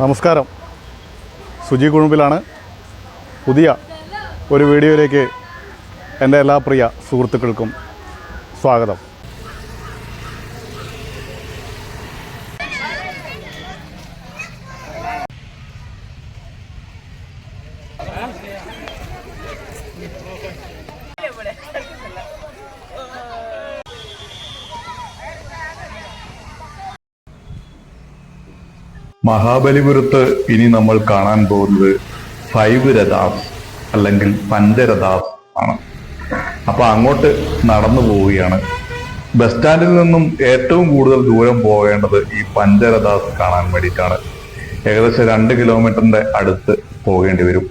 നമസ്കാരം. സുജി കുഴുമ്പിലാണ്. പുതിയ ഒരു വീഡിയോയിലേക്ക് എന്റെ എല്ലാ പ്രിയ സുഹൃത്തുക്കൾക്കും സ്വാഗതം. മഹാബലിപുരത്ത് ഇനി നമ്മൾ കാണാൻ പോകുന്നത് ഫൈവ് രഥാസ് അല്ലെങ്കിൽ പഞ്ചരഥാസ് ആണ്. അപ്പൊ അങ്ങോട്ട് നടന്നു പോവുകയാണ്. ബസ് സ്റ്റാൻഡിൽ നിന്നും ഏറ്റവും കൂടുതൽ ദൂരം പോകേണ്ടത് ഈ പഞ്ചരഥാസ് കാണാൻ വേണ്ടിയിട്ടാണ്. ഏകദേശം രണ്ട് കിലോമീറ്ററിന്റെ അടുത്ത് പോകേണ്ടി വരും.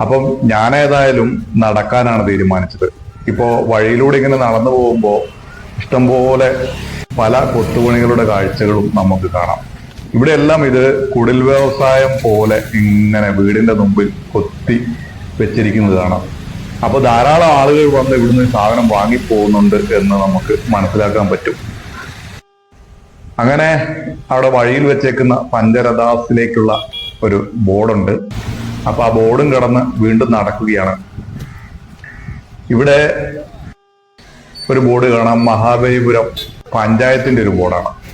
അപ്പം ഞാൻ ഏതായാലും നടക്കാനാണ് തീരുമാനിച്ചത്. ഇപ്പോ വഴിയിലൂടെ ഇങ്ങനെ നടന്നു പോകുമ്പോൾ ഇഷ്ടംപോലെ പല കൊത്തുപണികളുടെ കാഴ്ചകളും നമുക്ക് കാണാം. ഇവിടെ എല്ലാം ഇത് കുടിൽ വ്യവസായം പോലെ ഇങ്ങനെ വീടിന്റെ മുമ്പിൽ കൊത്തി വെച്ചിരിക്കുന്നത് കാണാം അപ്പൊ ധാരാളം ആളുകൾ വന്ന് ഇവിടുന്ന് സാധനം വാങ്ങി വാങ്ങിപ്പോകുന്നുണ്ട് എന്ന് നമുക്ക് മനസ്സിലാക്കാൻ പറ്റും. അങ്ങനെ അവിടെ വഴിയിൽ വെച്ചേക്കുന്ന പഞ്ചരദാസിലേക്കുള്ള ഒരു ബോർഡുണ്ട്. അപ്പൊ ആ ബോർഡും കടന്ന് വീണ്ടും നടക്കുകയാണ്. ഇവിടെ ഒരു ബോർഡ് കാണാം. മഹാബലിപുരം പഞ്ചായത്തിന്റെ ഒരു ബോർഡാണ്.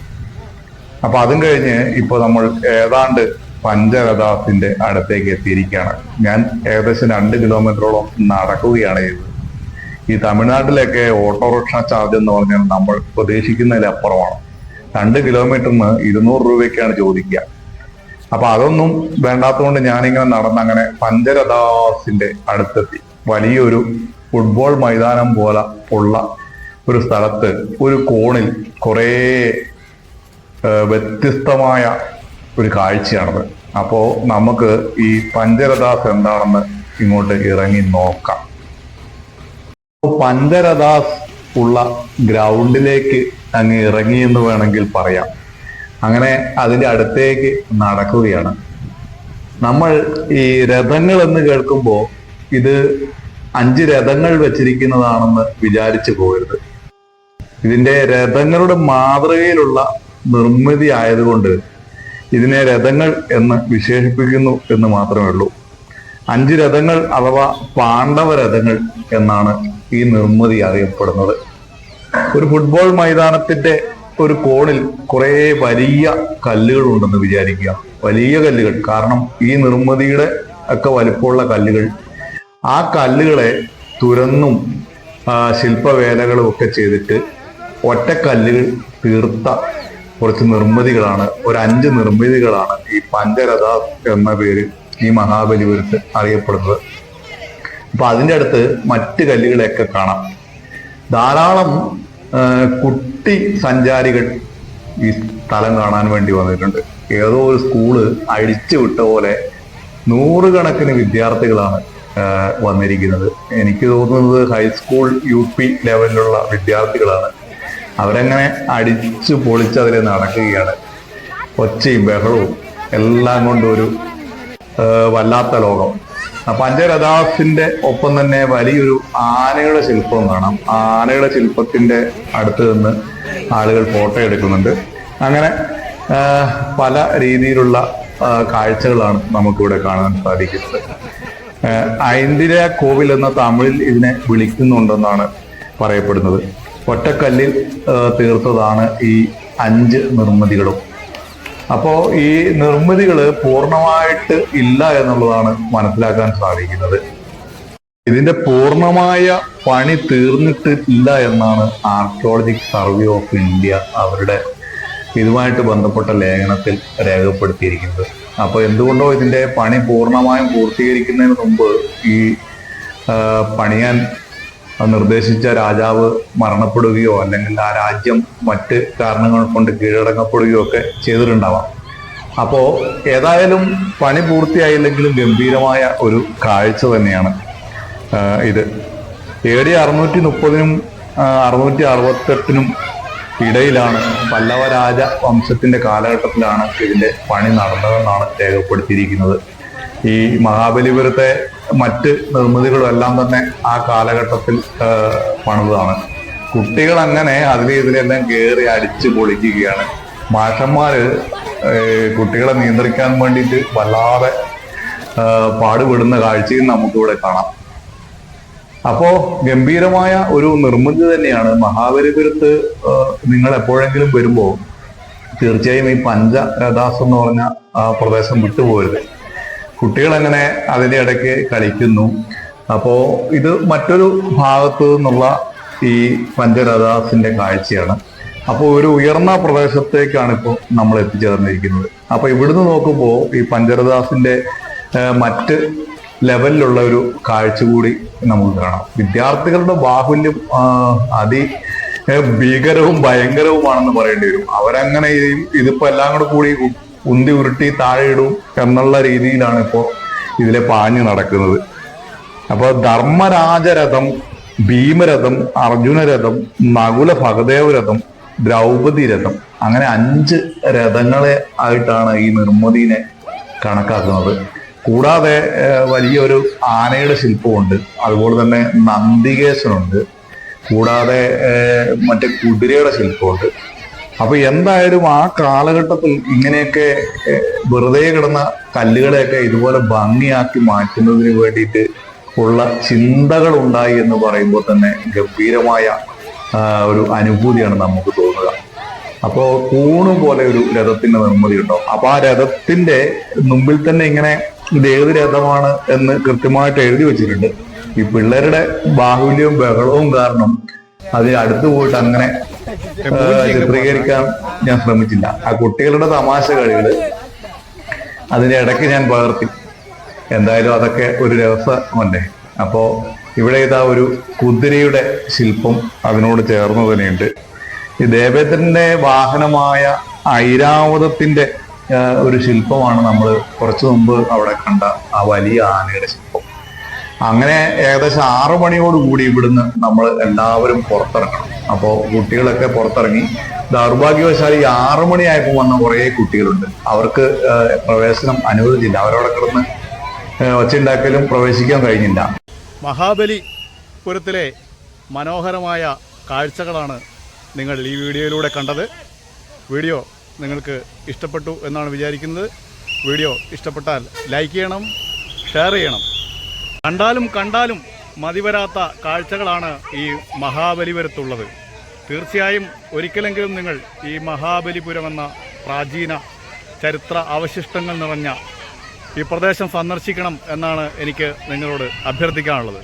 അപ്പൊ അതും കഴിഞ്ഞ് ഇപ്പൊ നമ്മൾ ഏതാണ്ട് പഞ്ചരഥാസിന്റെ അടുത്തേക്ക് എത്തിയിരിക്കുകയാണ്. ഞാൻ ഏകദേശം രണ്ട് കിലോമീറ്ററോളം നടക്കുകയാണ് ചെയ്തത്. ഈ തമിഴ്നാട്ടിലൊക്കെ ഓട്ടോറിക്ഷ ചാർജ് എന്ന് പറഞ്ഞാൽ നമ്മൾ പ്രതീക്ഷിക്കുന്നതിലപ്പുറമാണ് രണ്ട് കിലോമീറ്ററിന് ഇരുന്നൂറ് രൂപയ്ക്കാണ് ചോദിക്കുക. അപ്പൊ അതൊന്നും വേണ്ടാത്തതുകൊണ്ട് ഞാനിങ്ങനെ നടന്ന് അങ്ങനെ പഞ്ചരഥാസിന്റെ അടുത്തെത്തി. വലിയൊരു ഫുട്ബോൾ മൈതാനം പോലെ ഉള്ള ഒരു സ്ഥലത്ത് ഒരു കോണിൽ കുറേ വ്യത്യസ്തമായ ഒരു കാഴ്ചയാണത്. അപ്പോൾ നമുക്ക് ഈ പഞ്ചരദാസ് എന്താണെന്ന് ഇങ്ങോട്ട് ഇറങ്ങി നോക്കാം. പഞ്ചരദാസ് ഉള്ള ഗ്രൗണ്ടിലേക്ക് അങ്ങ് ഇറങ്ങി എന്ന് വേണമെങ്കിൽ പറയാം. അങ്ങനെ അതിന്റെ അടുത്തേക്ക് നടക്കുകയാണ്. നമ്മൾ ഈ രഥങ്ങൾ എന്ന് കേൾക്കുമ്പോൾ ഇത് അഞ്ച് രഥങ്ങൾ വെച്ചിരിക്കുന്നതാണെന്ന് വിചാരിച്ചു പോകരുത്. ഇതിന്റെ രഥങ്ങളുടെ മാതൃകയിലുള്ള നിർമ്മിതി ആയതുകൊണ്ട് ഇതിനെ രഥങ്ങൾ എന്ന് വിശേഷിപ്പിക്കുന്നു എന്ന് മാത്രമേ ഉള്ളൂ. അഞ്ച് രഥങ്ങൾ അഥവാ പാണ്ഡവ രഥങ്ങൾ എന്നാണ് ഈ നിർമ്മിതി അറിയപ്പെടുന്നത്. ഒരു ഫുട്ബോൾ മൈതാനത്തിന്റെ ഒരു കോണിൽ കുറെ വലിയ കല്ലുകൾ ഉണ്ടെന്ന് വിചാരിക്കുക. വലിയ കല്ലുകൾ. കാരണം ഈ നിർമ്മിതിയുടെ ഒക്കെ വലിപ്പമുള്ള കല്ലുകൾ. ആ കല്ലുകളെ തുരന്നും ശില്പവേലകളും ഒക്കെ ചെയ്തിട്ട് ഒറ്റക്കല്ലുകൾ തീർത്ത കുറച്ച് നിർമ്മിതികളാണ്. ഒരു അഞ്ച് നിർമ്മിതികളാണ് ഈ പഞ്ചരഥ എന്ന പേര് ഈ മഹാബലിപുരത്ത് അറിയപ്പെടുന്നത്. അപ്പൊ അതിന്റെ അടുത്ത് മറ്റ് കല്ലുകളെയൊക്കെ കാണാം. ധാരാളം കുട്ടി സഞ്ചാരികൾ ഈ സ്ഥലം കാണാൻ വേണ്ടി വന്നിട്ടുണ്ട്. ഏതോ ഒരു സ്കൂൾ അഴിച്ചു വിട്ട പോലെ നൂറുകണക്കിന് വിദ്യാർത്ഥികളാണ് വന്നിരിക്കുന്നത്. എനിക്ക് തോന്നുന്നത് ഹൈസ്കൂൾ യു പി ലെവലിലുള്ള വിദ്യാർത്ഥികളാണ് അവരങ്ങനെ അടിച്ചു പൊളിച്ച് അതിൽ നടക്കുകയാണ്. ഒച്ചയും ബഹളവും എല്ലാം കൊണ്ടും ഒരു വല്ലാത്ത ലോകം. പഞ്ചരഥാസിന്റെ ഒപ്പം തന്നെ വലിയൊരു ആനയുടെ ശില്പവും കാണാം. ആനയുടെ ശില്പത്തിന്റെ അടുത്ത് നിന്ന് ആളുകൾ ഫോട്ടോ എടുക്കുന്നുണ്ട്. അങ്ങനെ പല രീതിയിലുള്ള കാഴ്ചകളാണ് നമുക്കിവിടെ കാണാൻ സാധിക്കുന്നത്. ഐന്ദിര കോവിൽ എന്ന തമിഴിൽ ഇതിനെ വിളിക്കുന്നുണ്ടെന്നാണ് പറയപ്പെടുന്നത്. ഒറ്റക്കല്ലിൽ തീർത്തതാണ് ഈ അഞ്ച് നിർമ്മിതികളും. അപ്പോൾ ഈ നിർമ്മിതികൾ പൂർണമായിട്ട് ഇല്ല എന്നുള്ളതാണ് മനസ്സിലാക്കാൻ സാധിക്കുന്നത്. ഇതിന്റെ പൂർണമായ പണി തീർന്നിട്ട് ഇല്ല എന്നാണ് ആർക്കിയോളജിക് സർവേ ഓഫ് ഇന്ത്യ അവരുടെ ഇതുമായിട്ട് ബന്ധപ്പെട്ട ലേഖനത്തിൽ രേഖപ്പെടുത്തിയിരിക്കുന്നത്. അപ്പൊ എന്തുകൊണ്ടോ ഇതിന്റെ പണി പൂർണമായും പൂർത്തീകരിക്കുന്നതിന് മുമ്പ് ഈ പണിയാൻ നിർദ്ദേശിച്ച രാജാവ് മരണപ്പെടുകയോ അല്ലെങ്കിൽ ആ രാജ്യം മറ്റ് കാരണങ്ങൾ കൊണ്ട് കീഴടങ്ങപ്പെടുകയോ ഒക്കെ ചെയ്തിട്ടുണ്ടാവാം. അപ്പോൾ ഏതായാലും പണി പൂർത്തിയായില്ലെങ്കിലും ഗംഭീരമായ ഒരു കാഴ്ച തന്നെയാണ് ഇത്. എ ഡി അറുന്നൂറ്റി മുപ്പതിനും അറുന്നൂറ്റി അറുപത്തെട്ടിനും ഇടയിലാണ് പല്ലവ രാജ വംശത്തിന്റെ കാലഘട്ടത്തിലാണ് ഇതിന്റെ പണി നടന്നതെന്നാണ് രേഖപ്പെടുത്തിയിരിക്കുന്നത്. ഈ മഹാബലിപുരത്തെ മറ്റ് നിർമ്മിതികളും എല്ലാം തന്നെ ആ കാലഘട്ടത്തിൽ പണിതാണ്. കുട്ടികൾ അങ്ങനെ അതിലെ ഇതിലെല്ലാം കയറി അടിച്ചു പൊളിക്കുകയാണ്. മാഷന്മാര് കുട്ടികളെ നിയന്ത്രിക്കാൻ വേണ്ടിയിട്ട് വല്ലാതെ പാടുപെടുന്ന കാഴ്ചയും നമുക്കിവിടെ കാണാം. അപ്പോ ഗംഭീരമായ ഒരു നിർമ്മിതി തന്നെയാണ്. മഹാബലിപുരത്ത് നിങ്ങൾ എപ്പോഴെങ്കിലും വരുമ്പോൾ തീർച്ചയായും ഈ പഞ്ചരഥാസ് എന്ന് പറഞ്ഞ പ്രദേശം വിട്ടുപോകരുത്. കുട്ടികൾ അങ്ങനെ അതിന്റെ ഇടയ്ക്ക് കളിക്കുന്നു. അപ്പോൾ ഇത് മറ്റൊരു ഭാഗത്തു നിന്നുള്ള ഈ പഞ്ചരഥാസിന്റെ കാഴ്ചയാണ്. അപ്പോൾ ഒരു ഉയർന്ന പ്രദേശത്തേക്കാണ് ഇപ്പോൾ നമ്മൾ എത്തിച്ചേർന്നിരിക്കുന്നത്. അപ്പോൾ ഇവിടുന്ന് നോക്കുമ്പോൾ ഈ പഞ്ചരദാസിന്റെ മറ്റ് ലെവലിലുള്ള ഒരു കാഴ്ച കൂടി നമുക്ക് കാണാം. വിദ്യാർത്ഥികളുടെ ബാഹുല്യം അതി ഭീകരവും ഭയങ്കരവുമാണെന്ന് പറയേണ്ടി വരും. അവരങ്ങനെ ഇതിപ്പോ എല്ലാം കൂടെ കൂടി ഉന്തി ഉരുട്ടി താഴെ ഇടും എന്നുള്ള രീതിയിലാണ് ഇപ്പോ ഇതിലെ പാഞ്ഞു നടക്കുന്നത്. അപ്പോൾ ധർമ്മരാജരഥം ഭീമരഥം അർജുനരഥം നകുല ഭഗദേവ രഥം ദ്രൗപദി രഥം അങ്ങനെ അഞ്ച് രഥങ്ങളെ ആയിട്ടാണ് ഈ നിർമ്മിതിനെ കണക്കാക്കുന്നത്. കൂടാതെ വലിയൊരു ആനയുടെ ശില്പമുണ്ട്. അതുപോലെ തന്നെ നന്ദികേശനുണ്ട്. കൂടാതെ മറ്റേ കുതിരയുടെ ശില്പമുണ്ട്. അപ്പൊ എന്തായാലും ആ കാലഘട്ടത്തിൽ ഇങ്ങനെയൊക്കെ വെറുതെ കിടന്ന കല്ലുകളെയൊക്കെ ഇതുപോലെ ഭംഗിയാക്കി മാറ്റുന്നതിന് വേണ്ടിയിട്ട് ഉള്ള ചിന്തകൾ ഉണ്ടായി എന്ന് പറയുമ്പോൾ തന്നെ ഗംഭീരമായ ഒരു അനുഭൂതിയാണ് നമുക്ക് തോന്നുക. അപ്പോൾ കൂണ് പോലെ ഒരു രഥത്തിന്റെ നിർമ്മിതി ഉണ്ടോ? അപ്പൊ ആ രഥത്തിന്റെ മുമ്പിൽ തന്നെ ഇങ്ങനെ ഇത് ഏത് രഥമാണ് എന്ന് കൃത്യമായിട്ട് എഴുതി വെച്ചിട്ടുണ്ട്. ഈ പിള്ളേരുടെ ബാഹുല്യവും ബഹളവും കാരണം അതിന് അടുത്ത് പോയിട്ട് അങ്ങനെ ചിത്രീകരിക്കാൻ ഞാൻ ശ്രമിച്ചില്ല. ആ കുട്ടികളുടെ തമാശ കളികൾ അതിന്റെ ഇടയ്ക്ക് ഞാൻ പകർത്തി. എന്തായാലും അതൊക്കെ ഒരു രസമല്ലേ അപ്പോ ഇവിടെ ഇതാ ഒരു കുതിരയുടെ ശില്പം അതിനോട് ചേർന്നു തന്നെയുണ്ട്. ഈ ദേവേന്ദ്രന്റെ വാഹനമായ ഐരാവതത്തിന്റെ ഒരു ശില്പമാണ് നമ്മൾ കുറച്ചു മുമ്പ് അവിടെ കണ്ട ആ വലിയ ആനയുടെ ശില്പം. അങ്ങനെ ഏകദേശം ആറു മണിയോടുകൂടി ഇവിടുന്ന് നമ്മൾ എല്ലാവരും പുറത്തിറങ്ങണം. അപ്പോൾ കുട്ടികളൊക്കെ പുറത്തിറങ്ങി. ദൗർഭാഗ്യവശാൽ ഈ ആറു മണിയായപ്പോൾ വന്ന കുറേ കുട്ടികളുണ്ട്. അവർക്ക് പ്രവേശനം അനുവദിച്ചില്ല. അവരവിടെ കിടന്ന് ഒച്ചുണ്ടാക്കലും പ്രവേശിക്കാൻ കഴിഞ്ഞില്ല. മഹാബലിപുരത്തിലെ മനോഹരമായ കാഴ്ചകളാണ് നിങ്ങൾ ഈ വീഡിയോയിലൂടെ കണ്ടത്. വീഡിയോ നിങ്ങൾക്ക് ഇഷ്ടപ്പെട്ടു എന്നാണ് വിചാരിക്കുന്നത്. വീഡിയോ ഇഷ്ടപ്പെട്ടാൽ ലൈക്ക് ചെയ്യണം ഷെയർ ചെയ്യണം. കണ്ടാലും കണ്ടാലും മതിവരാത്ത കാഴ്ചകളാണ് ഈ മഹാബലിപുരത്തുള്ളത്. തീർച്ചയായും ഒരിക്കലെങ്കിലും നിങ്ങൾ ഈ മഹാബലിപുരം എന്ന പ്രാചീന ചരിത്ര അവശിഷ്ടങ്ങൾ നിറഞ്ഞ ഈ പ്രദേശം സന്ദർശിക്കണം എന്നാണ് എനിക്ക് നിങ്ങളോട് അഭ്യർത്ഥിക്കാനുള്ളത്.